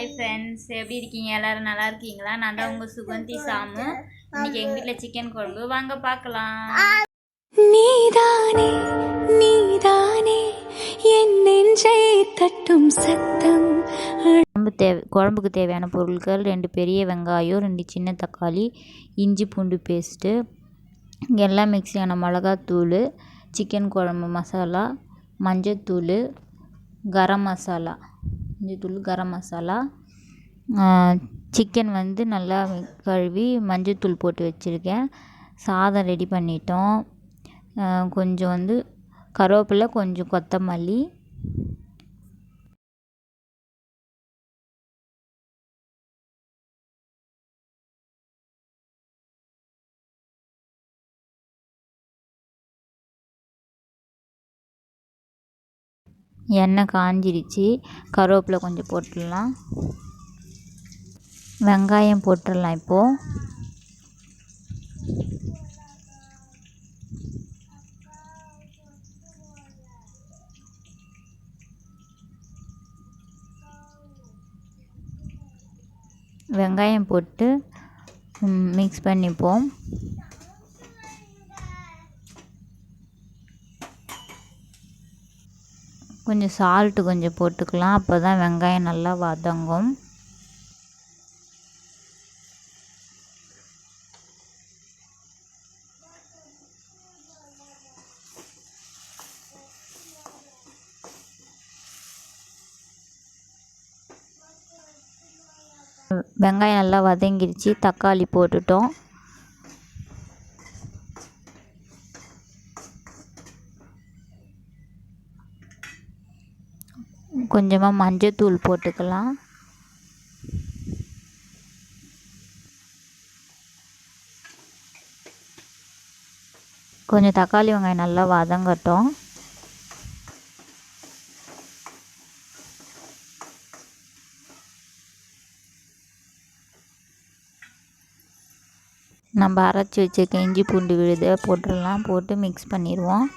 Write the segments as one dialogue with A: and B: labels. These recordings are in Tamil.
A: ஹாய் ஃப்ரெண்ட்ஸ் எப்படி இருக்கீங்க? எல்லாரும் நல்லா இருக்கீங்களா? நான் தான் உங்கள் சுகந்தி சாமு. இன்னைக்கு எங்கள் வீட்டில் சிக்கன் குழம்பு. வாங்க பார்க்கலாம்.
B: நீதானே நீதானே என் நெஞ்சை தட்டும் சத்தம்.
A: குழம்பு தேவை குழம்புக்கு தேவையான பொருட்கள் ரெண்டு பெரிய வெங்காயம் ரெண்டு சின்ன தக்காளி இஞ்சி பூண்டு பேஸ்ட்டு எல்லாம் மிக்ஸியான மிளகாத்தூள் சிக்கன் குழம்பு மசாலா மஞ்சத்தூள் கரம் மசாலா. மஞ்சத்தூள் கரம் மசாலா சிக்கன் வந்து நல்லா கழுவி மஞ்சத்தூள் போட்டு வச்சுருக்கேன். சாதம் ரெடி பண்ணிட்டோம். கொஞ்சம் வந்து கருவேப்பிலை கொஞ்சம் கொத்தமல்லி எண்ணெய் காஞ்சிருச்சு. கருவேப்பிலை கொஞ்சம் போட்டுடலாம். வெங்காயம் போட்டுடலாம் இப்போது வெங்காயம் போட்டு மிக்ஸ் பண்ணிப்போம். கொஞ்சம் சால்ட்டு கொஞ்சம் போட்டுக்கலாம். அப்போ தான் வெங்காயம் நல்லா வதங்கும். வெங்காயம் நல்லா வதங்கிருச்சு. தக்காளி போட்டுட்டோம். கொஞ்சமாக மஞ்சத்தூள் போட்டுக்கலாம். கொஞ்சம் தக்காளி வெங்காயம் நல்லா வதங்கட்டும். நம்ம அரைச்சி வச்சுருக்க இஞ்சி பூண்டு விழுதை போட்டுடலாம் போட்டு மிக்ஸ் பண்ணிடுவோம்.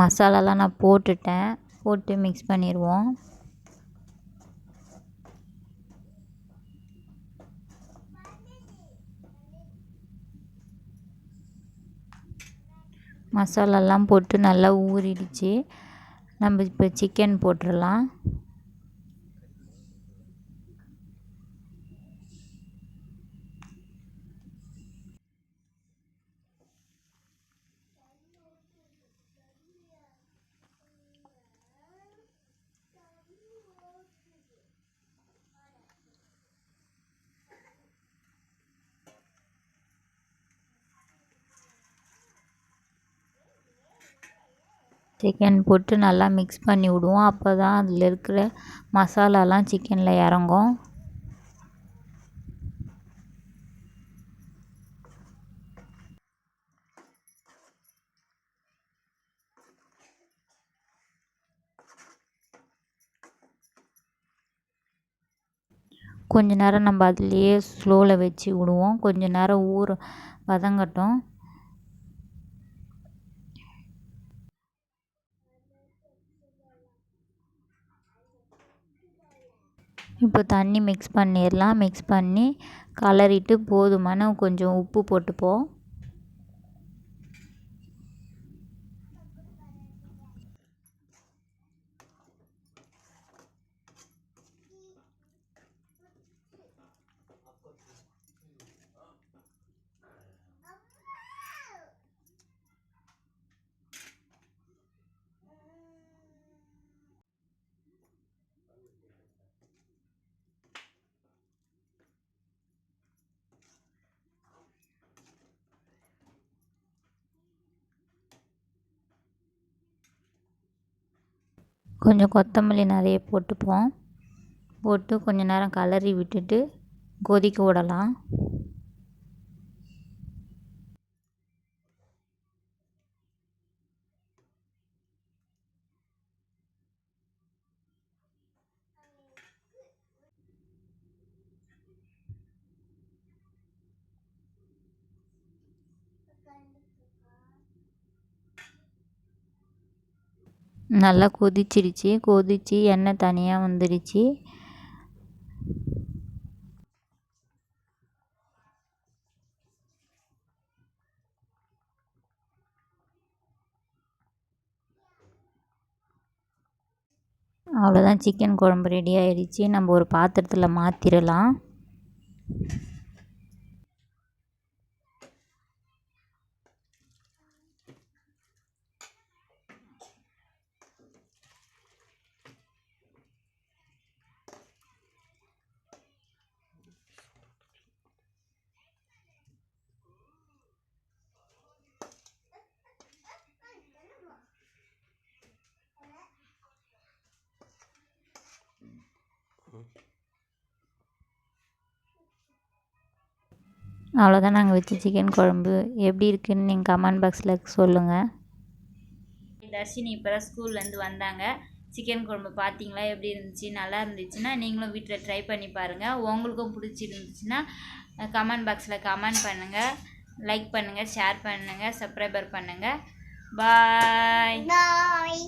A: மசாலாலாம் நான் போட்டுட்டேன். போட்டு மிக்ஸ் பண்ணிடுவோம் மசாலாலாம் போட்டு நல்லா ஊறிடுச்சு. நம்ம இப்போ சிக்கன் போட்டுடலாம். சிக்கன் போட்டு நல்லா மிக்ஸ் பண்ணி விடுவோம். அப்போ தான் அதில் இருக்கிற மசாலாலாம் சிக்கனில் இறங்கும். கொஞ்ச நேரம் நம்ம அதுலேயே ஸ்லோவில் வச்சு விடுவோம். கொஞ்ச நேரம் ஊற வதங்கட்டும். இப்போ தண்ணி மிக்ஸ் பண்ணிடலாம். மிக்ஸ் பண்ணி கலரிட்டு போதுமான கொஞ்சம் உப்பு போட்டுப்போம். கொஞ்சம் கொத்தமல்லி நிறைய போட்டுப்போம். போட்டு கொஞ்ச நேரம் கிளறி விட்டுட்டு கொதிக்க விடலாம். நல்லா கொதிச்சிருச்சு கொதிச்சு எண்ணெய் தனியாக வந்துடுச்சு அவ்வளோதான் சிக்கன் குழம்பு ரெடி ஆயிடுச்சு. நம்ம ஒரு பாத்திரத்தில் மாற்றிடலாம் அவ்வளோதான் நாங்கள் வச்ச சிக்கன் குழம்பு. எப்படி இருக்குன்னு நீங்கள் கமெண்ட் பாக்ஸில் சொல்லுங்கள் தர்ஷினி இப்போ தான் ஸ்கூல்லேருந்து வந்தாங்க. சிக்கன் குழம்பு பார்த்தீங்களா எப்படி இருந்துச்சு? நல்லா இருந்துச்சுன்னா நீங்களும் வீட்டில் ட்ரை பண்ணி பாருங்கள் உங்களுக்கும் பிடிச்சிருந்துச்சுன்னா கமெண்ட் பாக்ஸில் கமெண்ட் பண்ணுங்கள் லைக் பண்ணுங்கள் ஷேர் பண்ணுங்கள் சப்ஸ்கிரைபர் பண்ணுங்கள்
C: பாய்